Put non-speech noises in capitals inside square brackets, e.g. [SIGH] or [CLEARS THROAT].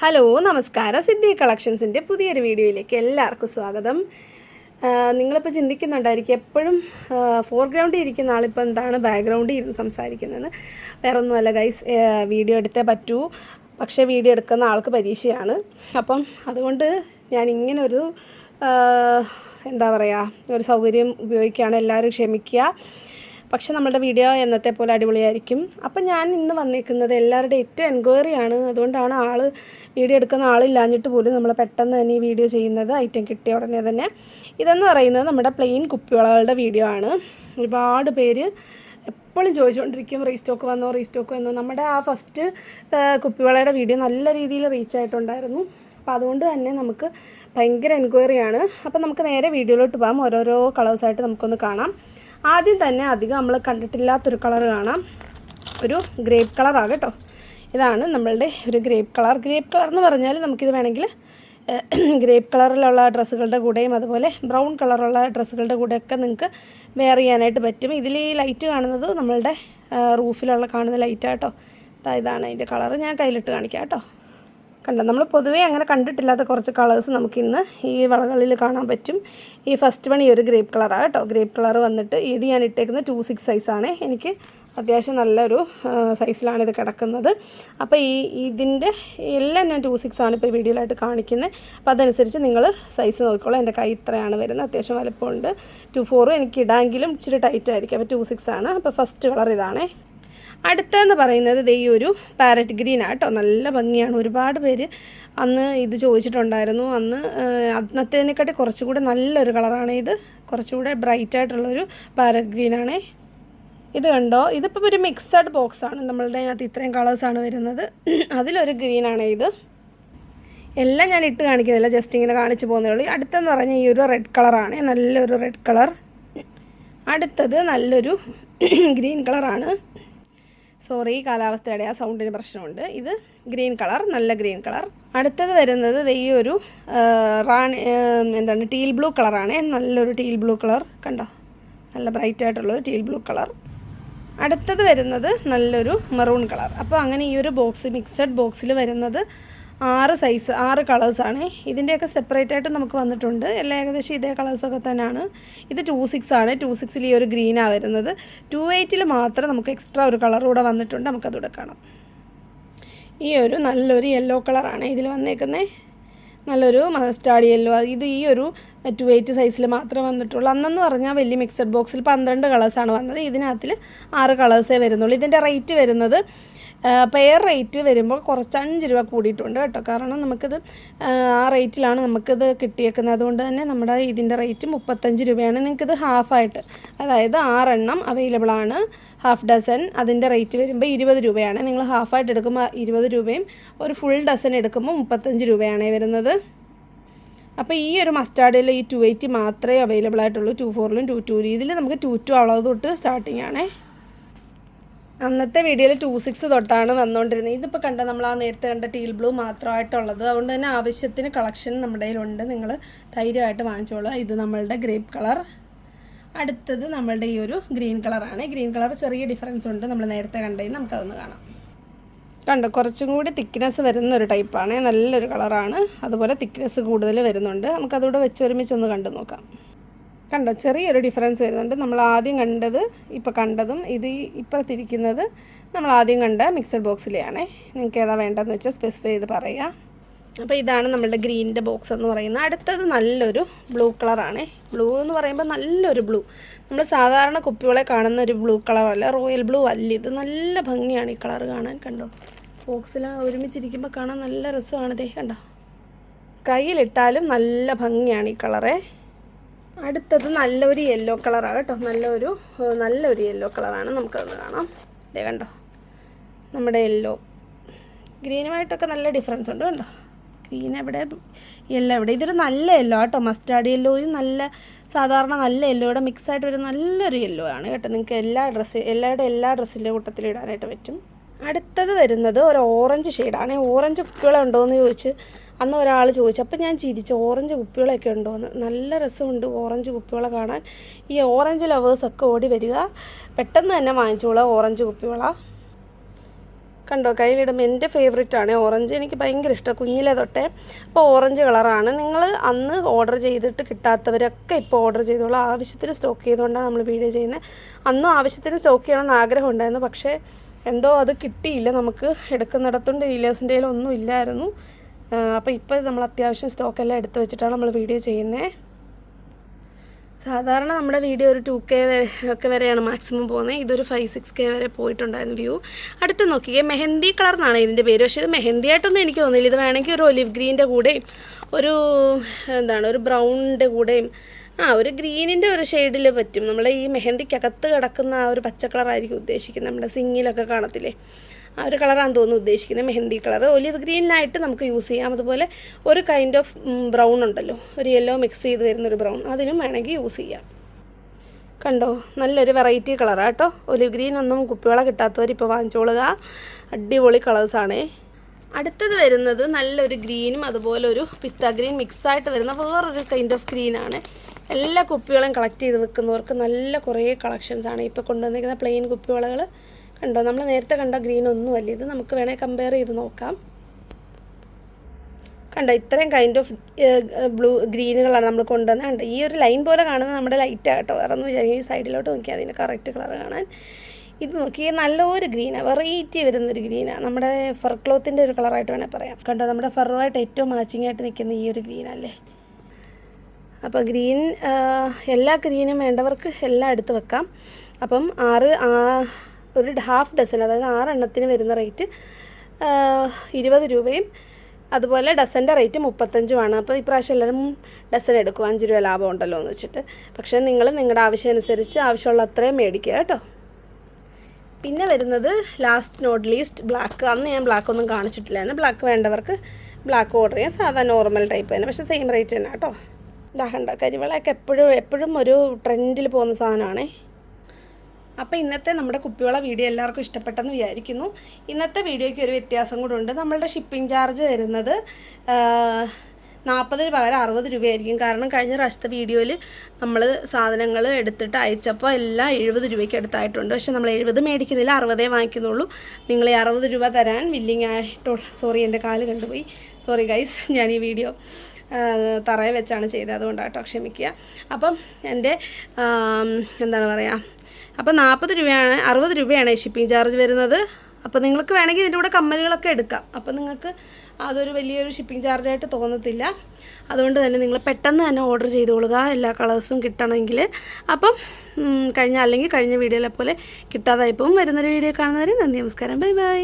Hello നമസ്കാരം. സിദ്ധി കളക്ഷൻസിന്റെ പുതിയൊരു വീഡിയോയിലേക്ക് എല്ലാവർക്കും സ്വാഗതം. നിങ്ങളിപ്പോൾ ചിന്തിക്കുന്നുണ്ടായിരിക്കും എപ്പോഴും ഫോർഗ്രൗണ്ടിൽ ഇരിക്കുന്ന ആളിപ്പോൾ എന്താണ് ബാക്ക്ഗ്രൗണ്ടിൽ ഇരുന്ന് സംസാരിക്കുന്നതെന്ന്. വേറെ ഒന്നുമല്ല ഗൈസ് വീഡിയോ എടുത്തേ പറ്റൂ. പക്ഷേ വീഡിയോ എടുക്കുന്ന ആൾക്ക് പരീക്ഷയാണ്. അപ്പം അതുകൊണ്ട് ഞാൻ ഇങ്ങനൊരു എന്താ പറയുക ഒരു സൗകര്യം ഉപയോഗിക്കുകയാണ്. എല്ലാവരും ക്ഷമിക്കുക. പക്ഷെ നമ്മുടെ വീഡിയോ എന്നത്തെ പോലെ അടിപൊളിയായിരിക്കും. അപ്പം ഞാൻ ഇന്ന് വന്നിരിക്കുന്നത് എല്ലാവരുടെ ഏറ്റവും എൻക്വയറി ആണ്. അതുകൊണ്ടാണ് ആൾ വീഡിയോ എടുക്കുന്ന ആളില്ലാഞ്ഞിട്ട് പോലും നമ്മൾ പെട്ടെന്ന് തന്നെ ഈ വീഡിയോ ചെയ്യുന്നത്. ഐറ്റം കിട്ടിയ ഉടനെ തന്നെ. ഇതെന്ന് പറയുന്നത് നമ്മുടെ പ്ലെയിൻ കുപ്പിവളകളുടെ വീഡിയോ ആണ്. ഒരുപാട് പേര് എപ്പോഴും ചോദിച്ചുകൊണ്ടിരിക്കും റീസ്റ്റോക്ക് വന്നോ റീസ്റ്റോക്ക് വന്നോ? നമ്മുടെ ആ ഫസ്റ്റ് കുപ്പിവളയുടെ വീഡിയോ നല്ല രീതിയിൽ റീച്ച് ആയിട്ടുണ്ടായിരുന്നു. അപ്പോൾ അതുകൊണ്ട് തന്നെ നമുക്ക് ഭയങ്കര എൻക്വയറിയാണ് അപ്പോൾ നമുക്ക് നേരെ വീഡിയോയിലോട്ട് പോകാം. ഓരോരോ കളേഴ്സായിട്ട് നമുക്കൊന്ന് കാണാം. ആദ്യം തന്നെ അധികം നമ്മൾ കണ്ടിട്ടില്ലാത്തൊരു കളർ കാണാം. ഒരു ഗ്രേപ്പ് കളറാണ് കേട്ടോ. ഇതാണ് നമ്മളുടെ ഒരു ഗ്രേപ്പ് കളർ. ഗ്രേപ്പ് കളർ എന്ന് പറഞ്ഞാൽ നമുക്കിത് വേണമെങ്കിൽ ഗ്രേപ്പ് കളറിലുള്ള ഡ്രസ്സുകളുടെ കൂടെയും അതുപോലെ ബ്രൗൺ കളറുള്ള ഡ്രസ്സുകളുടെ കൂടെയൊക്കെ നിങ്ങൾക്ക് വെയർ ചെയ്യാനായിട്ട് പറ്റും. ഇതിൽ ഈ ലൈറ്റ് കാണുന്നത് നമ്മളുടെ റൂഫിലുള്ള കാണുന്ന ലൈറ്റാട്ടോ ഇതാണ് അതിന്റെ കളർ ഞാൻ കയ്യിലിട്ട് കാണിക്കാം കേട്ടോ. കണ്ടോ? നമ്മൾ പൊതുവേ അങ്ങനെ കണ്ടിട്ടില്ലാത്ത കുറച്ച് കളേഴ്സ് നമുക്കിന്ന് ഈ വളകളിൽ കാണാൻ പറ്റും. ഈ ഫസ്റ്റ് വൺ ഈ ഒരു ഗ്രേപ്പ് കളറാണ് കേട്ടോ. ഗ്രേപ്പ് കളർ വന്നിട്ട് ഇത് ഞാൻ ഇട്ടേക്കുന്നത് ടു സിക്സ് സൈസാണ് എനിക്ക് അത്യാവശ്യം നല്ലൊരു സൈസിലാണ് ഇത് കിടക്കുന്നത്. അപ്പോൾ ഈ ഇതിന്റെ എല്ലാം ഞാൻ ടു സിക്സ് ആണ് ഇപ്പോൾ വീഡിയോയിലായിട്ട് കാണിക്കുന്നത്. അപ്പോൾ അതനുസരിച്ച് നിങ്ങൾ സൈസ് നോക്കിക്കോളൂ. എന്റെ കൈ ഇത്രയാണ് വരുന്നത്. അത്യാവശ്യം വലുപ്പമുണ്ട്. ടു ഫോറും എനിക്ക് ഇടാമെങ്കിലും ഇച്ചിരി ടൈറ്റ് ആയിരിക്കും. അപ്പോൾ ടു സിക്സ് ആണ്. അപ്പോൾ ഫസ്റ്റ് കളർ ഇതാണേ. അടുത്തതെന്ന് പറയുന്നത് ദേ ഈ ഒരു പാരറ്റ് ഗ്രീൻ ആട്ടോ നല്ല ഭംഗിയാണ്. ഒരുപാട് പേര് അന്ന് ഇത് ചോദിച്ചിട്ടുണ്ടായിരുന്നു. അന്ന് അന്നത്തേനെക്കാട്ടി കുറച്ചുകൂടെ നല്ലൊരു കളറാണ് ഇത്. കുറച്ചുകൂടെ ബ്രൈറ്റ് ആയിട്ടുള്ളൊരു പാരറ്റ് ഗ്രീനാണേ ഇത് കണ്ടോ? ഇതിപ്പോൾ ഒരു മിക്സഡ് ബോക്സാണ് നമ്മളുടെ അതിനകത്ത് ഇത്രയും കളേഴ്സാണ് വരുന്നത്. അതിലൊരു ഗ്രീനാണ് ഇത്. എല്ലാം ഞാൻ ഇട്ട് കാണിക്കുന്നില്ല. ജസ്റ്റ് ഇങ്ങനെ കാണിച്ചു പോകുന്നേ ഉള്ളൂ. അടുത്തെന്ന് പറഞ്ഞാൽ ഈ ഒരു റെഡ് കളറാണ്. നല്ലൊരു റെഡ് കളർ. അടുത്തത് നല്ലൊരു [CLEARS THROAT] ഗ്രീൻ കളറാണ്. സോറി കാലാവസ്ഥയുടെ ആ സൗണ്ടിന് പ്രശ്നമുണ്ട്. ഇത് ഗ്രീൻ കളർ നല്ല ഗ്രീൻ കളർ അടുത്തത് വരുന്നത് ഈ ഒരു റാണി എന്താണ് ടീൽ ബ്ലൂ കളറാണ് നല്ലൊരു ടീൽ ബ്ലൂ കളർ കണ്ടോ? നല്ല ബ്രൈറ്റ് ആയിട്ടുള്ളൊരു ടീൽ ബ്ലൂ കളർ അടുത്തത് വരുന്നത് നല്ലൊരു മെറൂൺ കളർ അപ്പോൾ അങ്ങനെ ഈ ഒരു ബോക്സ് മിക്സഡ് ബോക്സിൽ വരുന്നത് ആറ് സൈസ് ആറ് കളേഴ്സാണ് ഇതിന്റെയൊക്കെ സെപ്പറേറ്റ് ആയിട്ട് നമുക്ക് വന്നിട്ടുണ്ട്. എല്ലാം ഏകദേശം ഇതേ കളേഴ്സൊക്കെ തന്നെയാണ്. ഇത് ടു സിക്സ് ആണ്. ടു സിക്സിൽ ഈ ഒരു ഗ്രീനാണ് വരുന്നത്. ടു എയ്റ്റിൽ മാത്രം നമുക്ക് എക്സ്ട്രാ ഒരു കളർ കൂടെ വന്നിട്ടുണ്ട്. നമുക്കതൂടെ കാണാം. ഈ ഒരു നല്ലൊരു യെല്ലോ കളറാണ് ഇതിൽ വന്നേക്കുന്നത് നല്ലൊരു മസ്റ്റാർഡ് യെല്ലോ ഇത് ഈ ഒരു ടു എയ്റ്റ് സൈസിൽ മാത്രമേ വന്നിട്ടുള്ളൂ. അന്നെന്ന് പറഞ്ഞാൽ വലിയ മിക്സഡ് ബോക്സിൽ പന്ത്രണ്ട് കളേഴ്സാണ് വന്നത്. ഇതിനകത്തിൽ ആറ് കളേഴ്സേ വരുന്നുള്ളൂ. ഇതിന്റെ റേറ്റ് വരുന്നത് പെയർ റേറ്റ് വരുമ്പോൾ കുറച്ച് അഞ്ച് രൂപ കൂടിയിട്ടുണ്ട് കേട്ടോ. കാരണം നമുക്കിത് ആ, റേറ്റിലാണ് നമുക്കിത് കിട്ടിയേക്കുന്നത്. അതുകൊണ്ട് തന്നെ നമ്മുടെ ഇതിന്റെ റേറ്റ് മുപ്പത്തഞ്ച് രൂപയാണ്. നിങ്ങൾക്കിത് ഹാഫായിട്ട് അതായത് ആറെണ്ണം അവൈലബിൾ ആണ്. ഹാഫ് ഡസൻ അതിന്റെ റേറ്റ് വരുമ്പോൾ ഇരുപത് രൂപയാണ്. നിങ്ങൾ ഹാഫായിട്ട് എടുക്കുമ്പോൾ ഇരുപത് രൂപയും ഒരു ഫുൾ ഡസൻ എടുക്കുമ്പോൾ മുപ്പത്തഞ്ച് രൂപയാണ് വരുന്നത്. അപ്പോൾ ഈ ഒരു മസ്റ്റാർഡിൽ ഈ ടു എയ്റ്റി മാത്രമേ അവൈലബിൾ ആയിട്ടുള്ളൂ. ടു ഫോറിലും ടു ടൂലും ഇതിൽ നമുക്ക് ടു ടു അളവ് തൊട്ട് സ്റ്റാർട്ടിങ് ആണേ. അന്നത്തെ വീഡിയോയിൽ ടു സിക്സ് തൊട്ടാണ് വന്നുകൊണ്ടിരുന്നത് ഇതിപ്പോൾ കണ്ട നമ്മൾ ആ നേരത്തെ കണ്ട ടീൽ ബ്ലൂ മാത്രമായിട്ടുള്ളത്. അതുകൊണ്ട് തന്നെ ആവശ്യത്തിന് കളക്ഷൻ നമ്മുടെ കയ്യിലുണ്ട്. നിങ്ങൾ ധൈര്യമായിട്ട് വാങ്ങിച്ചോളൂ. ഇത് നമ്മളുടെ ഗ്രേപ്പ് കളർ അടുത്തത് നമ്മളുടെ ഈ ഒരു ഗ്രീൻ കളറാണ് ഗ്രീൻ കളർ ചെറിയ ഡിഫറൻസ് ഉണ്ട്. നമ്മൾ നേരത്തെ കണ്ടതിന് നമുക്കതൊന്ന് കാണാം. കണ്ടോ കുറച്ചും കൂടി തിക്നെസ് വരുന്ന ഒരു ടൈപ്പാണ് നല്ലൊരു കളറാണ് അതുപോലെ തിക്നെസ് കൂടുതൽ വരുന്നുണ്ട്. നമുക്കതുകൂടെ വെച്ച് ഒരുമിച്ചൊന്ന് കണ്ടു നോക്കാം കണ്ടോ ചെറിയൊരു ഡിഫറൻസ് വരുന്നുണ്ട്. നമ്മൾ ആദ്യം കണ്ടത് ഇപ്പോൾ കണ്ടതും ഇത് ഇപ്പുറത്തിരിക്കുന്നത് നമ്മൾ ആദ്യം കണ്ട മിക്സഡ് ബോക്സിലെയാണേ നിങ്ങൾക്ക് ഏതാ വേണ്ടതെന്ന് വെച്ചാൽ സ്പെസിഫൈ ചെയ്ത് പറയുക അപ്പോൾ ഇതാണ് നമ്മളുടെ ഗ്രീനിന്റെ ബോക്സ് എന്ന് പറയുന്നത്. അടുത്തത് നല്ലൊരു ബ്ലൂ കളറാണ് ബ്ലൂ എന്ന് പറയുമ്പോൾ നല്ലൊരു ബ്ലൂ നമ്മൾ സാധാരണ കുപ്പികളെ കാണുന്ന ഒരു ബ്ലൂ കളറല്ല റോയൽ ബ്ലൂ അല്ല. ഇത് നല്ല ഭംഗിയാണ് ഈ കളർ കാണാൻ കണ്ടോ. ബോക്സിൽ ഒരുമിച്ചിരിക്കുമ്പോൾ കാണാൻ നല്ല രസമാണ് ദേ കണ്ടോ. കയ്യിലിട്ടാലും നല്ല ഭംഗിയാണ് ഈ കളറേ അടുത്തത് നല്ലൊരു യെല്ലോ കളറാണ് കേട്ടോ. നല്ലൊരു നല്ലൊരു യെല്ലോ കളറാണ് നമുക്കതൊന്ന് കാണാം. ദേ കണ്ടോ? നമ്മുടെ യെല്ലോ ഗ്രീനുമായിട്ടൊക്കെ നല്ല ഡിഫറൻസ് ഉണ്ട് കണ്ടോ? ഗ്രീൻ എവിടെ യെല്ലോ എവിടെ? ഇതൊരു നല്ല യെല്ലോ കേട്ടോ മസ്റ്റാർഡ് യെല്ലോയും നല്ല സാധാരണ നല്ല യെല്ലോയുടെ മിക്സ് ആയിട്ട് വരുന്ന നല്ലൊരു യെല്ലോ ആണ് കേട്ടോ. നിങ്ങൾക്ക് എല്ലാ ഡ്രസ്സ് എല്ലാവരുടെ എല്ലാ ഡ്രസ്സിന്റെ കൂട്ടത്തിൽ ഇടാനായിട്ട് പറ്റും. അടുത്തത് വരുന്നത് ഒരു ഓറഞ്ച് ഷെയ്ഡാണ് ഓറഞ്ച് കുപ്പികളുണ്ടോ എന്ന് ചോദിച്ച് അന്ന് ഒരാൾ ചോദിച്ചു അപ്പോൾ ഞാൻ ചിരിച്ചു ഓറഞ്ച് കുപ്പികളൊക്കെ ഉണ്ടോ? എന്ന്. നല്ല രസമുണ്ട് ഓറഞ്ച് കുപ്പികളെ കാണാൻ. ഈ ഓറഞ്ച് ലവേഴ്സൊക്കെ ഓടി വരിക. പെട്ടെന്ന് തന്നെ വാങ്ങിച്ചോളാം ഓറഞ്ച് കുപ്പികള. കണ്ടോ കയ്യിലിടുമ്പോൾ എന്റെ ഫേവറേറ്റ് ആണ് ഓറഞ്ച് എനിക്ക് ഭയങ്കര ഇഷ്ടമാണ് കുഞ്ഞിലെ തൊട്ടേ. അപ്പോൾ ഓറഞ്ച് കളറാണ് നിങ്ങൾ അന്ന് ഓർഡർ ചെയ്തിട്ട് കിട്ടാത്തവരൊക്കെ ഇപ്പോൾ ഓർഡർ ചെയ്തോളൂ. ആവശ്യത്തിന് സ്റ്റോക്ക് ചെയ്തുകൊണ്ടാണ് നമ്മൾ വീഡിയോ ചെയ്യുന്നത് അന്നും ആവശ്യത്തിന് സ്റ്റോക്ക് ചെയ്യണമെന്ന് ആഗ്രഹം ഉണ്ടായിരുന്നു. പക്ഷേ എന്തോ അത് കിട്ടിയില്ല. നമുക്ക് എടുക്കുന്നിടത്തും ഡീലേഴ്സിന്റെ ഒന്നും ഇല്ലായിരുന്നു. അപ്പോൾ ഇപ്പോൾ നമ്മൾ അത്യാവശ്യം സ്റ്റോക്കെല്ലാം എടുത്തു വെച്ചിട്ടാണ് നമ്മൾ വീഡിയോ ചെയ്യുന്നത് സാധാരണ നമ്മുടെ വീഡിയോ ഒരു ടു കെ വരെ ഒക്കെ വരെയാണ് മാക്സിമം പോകുന്നത് ഇതൊരു ഫൈവ് സിക്സ് കെ വരെ പോയിട്ടുണ്ടായിരുന്നു വ്യൂ അടുത്ത് നോക്കിയേ മെഹന്തി കളർ എന്നാണ് ഇതിന്റെ പേര്. പക്ഷേ ഇത് മെഹന്തി ആയിട്ടൊന്നും എനിക്ക് തോന്നിയില്ല. ഇത് വേണമെങ്കിൽ ഒരു ഒലിവ് ഗ്രീന്റെ കൂടെയും ഒരു എന്താണ് ഒരു ബ്രൗണിന്റെ കൂടെയും ആ ഒരു ഗ്രീനിന്റെ ഒരു ഷെയ്ഡിൽ പറ്റും. നമ്മൾ ഈ മെഹന്തിക്കകത്ത് കിടക്കുന്ന ആ ഒരു പച്ച കളറായിരിക്കും ഉദ്ദേശിക്കുന്നത്. നമ്മുടെ സിങ്ങിലൊക്കെ കാണത്തില്ലേ? ആ ഒരു കളറാണ് തോന്നുന്നു ഉദ്ദേശിക്കുന്നത്. മെഹന്തി കളർ. ഒലിവ് ഗ്രീനിനായിട്ട് നമുക്ക് യൂസ് ചെയ്യാം. അതുപോലെ ഒരു കൈൻഡ് ഓഫ് ബ്രൗൺ ഉണ്ടല്ലോ. ഒരു യെല്ലോ മിക്സ് ചെയ്ത് വരുന്നൊരു ബ്രൗൺ അതിനും വേണമെങ്കിൽ യൂസ് ചെയ്യാം. കണ്ടോ? നല്ലൊരു വെറൈറ്റി കളറാണ് കേട്ടോ. ഒലിവ് ഗ്രീൻ ഒന്നും കുപ്പിവള കിട്ടാത്തവരിപ്പോൾ വാങ്ങിച്ചോളുക. അടിപൊളി കളേഴ്സാണേ അടുത്തത് വരുന്നത് നല്ലൊരു ഗ്രീനും അതുപോലെ ഒരു പിസ്ത ഗ്രീൻ മിക്സായിട്ട് വരുന്ന വേറൊരു കൈൻഡ് ഓഫ് ഗ്രീനാണ് എല്ലാ കുപ്പികളും കളക്ട് ചെയ്ത് വെക്കുന്നവർക്ക് നല്ല കുറേ കളക്ഷൻസാണ് ഇപ്പോൾ കൊണ്ടുവന്നിരിക്കുന്ന പ്ലെയിൻ കുപ്പിവളകൾ കണ്ടോ? നമ്മൾ നേരത്തെ കണ്ട ഗ്രീൻ ഒന്നുമല്ല ഇത് നമുക്ക് വേണേൽ കമ്പയർ ചെയ്ത് നോക്കാം. കണ്ടോ? ഇത്രയും കൈൻഡ് ഓഫ് ബ്ലൂ ഗ്രീനുകളാണ് നമ്മൾ കൊണ്ടുവന്നത്. കണ്ടോ? ഈ ഒരു ലൈൻ പോലെ കാണുന്നത് നമ്മുടെ ലൈറ്റ് ആട്ടോ വേറെ ഒന്നും വിചാരിക്കും ഈ സൈഡിലോട്ട് നോക്കിയാൽ അതിന്റെ കറക്റ്റ് കളർ കാണാൻ. ഇത് നോക്കി നല്ലൊരു ഗ്രീനാണ് വെറൈറ്റി വരുന്നൊരു ഗ്രീനാണ് നമ്മുടെ ഫർ ക്ലോത്തിന്റെ ഒരു കളറായിട്ട് വേണേൽ പറയാം. കണ്ടോ? നമ്മുടെ ഫറുമായിട്ട് ഏറ്റവും മാച്ചിങ് ആയിട്ട് നിൽക്കുന്ന ഈ ഒരു ഗ്രീനല്ലേ അപ്പോൾ ഗ്രീൻ എല്ലാ ഗ്രീനും വേണ്ടവർക്ക് എല്ലാം എടുത്ത് വെക്കാം. അപ്പം ആറ് ഒരു ഹാഫ് ഡസൻ അതായത് ആറെണ്ണത്തിന് വരുന്ന റേറ്റ് ഇരുപത് രൂപയും അതുപോലെ ഡസന്റെ റേറ്റ് മുപ്പത്തഞ്ചുമാണ് അപ്പോൾ ഇപ്രാവശ്യം എല്ലാവരും ഡസൻ എടുക്കും. അഞ്ച് രൂപ ലാഭം ഉണ്ടല്ലോ എന്ന് വെച്ചിട്ട്. പക്ഷേ നിങ്ങൾ നിങ്ങളുടെ ആവശ്യം അനുസരിച്ച് ആവശ്യമുള്ള അത്രയും മേടിക്കുക കേട്ടോ. പിന്നെ വരുന്നത് ലാസ്റ്റ് നോട്ട് ലീസ്റ്റ് ബ്ലാക്ക് അന്ന് ഞാൻ ബ്ലാക്ക് ഒന്നും കാണിച്ചിട്ടില്ലായിരുന്നു. ബ്ലാക്ക് വേണ്ടവർക്ക് ബ്ലാക്ക് ഓർഡർ ചെയ്യാം. സാധാ നോർമൽ ടൈപ്പ് തന്നെ. പക്ഷേ സെയിം റേറ്റ് തന്നെ കേട്ടോ. ദാഹണ്ട കരിവളയൊക്കെ എപ്പോഴും എപ്പോഴും ഒരു ട്രെൻഡിൽ പോകുന്ന സാധനമാണേ. അപ്പോൾ ഇന്നത്തെ നമ്മുടെ കുപ്പിവള വീഡിയോ എല്ലാവർക്കും ഇഷ്ടപ്പെട്ടെന്ന് വിചാരിക്കുന്നു. ഇന്നത്തെ വീഡിയോയ്ക്ക് ഒരു വ്യത്യാസം കൂടെ ഉണ്ട്. നമ്മളുടെ ഷിപ്പിംഗ് ചാർജ് വരുന്നത് നാൽപ്പതിന് പകരം അറുപത് രൂപയായിരിക്കും. കാരണം കഴിഞ്ഞ പ്രാവശ്യത്തെ വീഡിയോയിൽ നമ്മൾ സാധനങ്ങൾ എടുത്തിട്ട് അയച്ചപ്പോൾ എല്ലാം എഴുപത് രൂപയ്ക്ക് അടുത്തായിട്ടുണ്ട്. പക്ഷെ നമ്മൾ എഴുപത് മേടിക്കുന്നില്ല അറുപതേ വാങ്ങിക്കുന്നുള്ളൂ. നിങ്ങൾ ഈ അറുപത് രൂപ തരാൻ വില്ലിങ് ആയിട്ടുള്ള സോറി എന്റെ കാൽ കണ്ടുപോയി. സോറി ഗൈസ് ഞാൻ ഈ വീഡിയോ തറയെ വെച്ചാണ് ചെയ്തത്. അതുകൊണ്ടാട്ടോ ക്ഷമിക്കുക. അപ്പം എന്റെ എന്താണ് പറയുക അപ്പം നാൽപ്പത് രൂപയാണ് അറുപത് രൂപയാണ് ഷിപ്പിംഗ് ചാർജ് വരുന്നത്. അപ്പോൾ നിങ്ങൾക്ക് വേണമെങ്കിൽ ഇതിന്റെ കൂടെ കമ്മലുകളൊക്കെ എടുക്കാം. അപ്പോൾ നിങ്ങൾക്ക് അതൊരു വലിയൊരു ഷിപ്പിംഗ് ചാർജായിട്ട് തോന്നത്തില്ല. അതുകൊണ്ട് തന്നെ നിങ്ങൾ പെട്ടെന്ന് തന്നെ ഓർഡർ ചെയ്തോളുക. എല്ലാ കളേഴ്സും കിട്ടണമെങ്കിൽ. അപ്പം കഴിഞ്ഞ അല്ലെങ്കിൽ കഴിഞ്ഞ വീഡിയോയിലെ പോലെ കിട്ടാതായപ്പോൾ വരുന്നൊരു വീഡിയോ കാണുന്നവരെ നന്ദി നമസ്കാരം. Bye bye.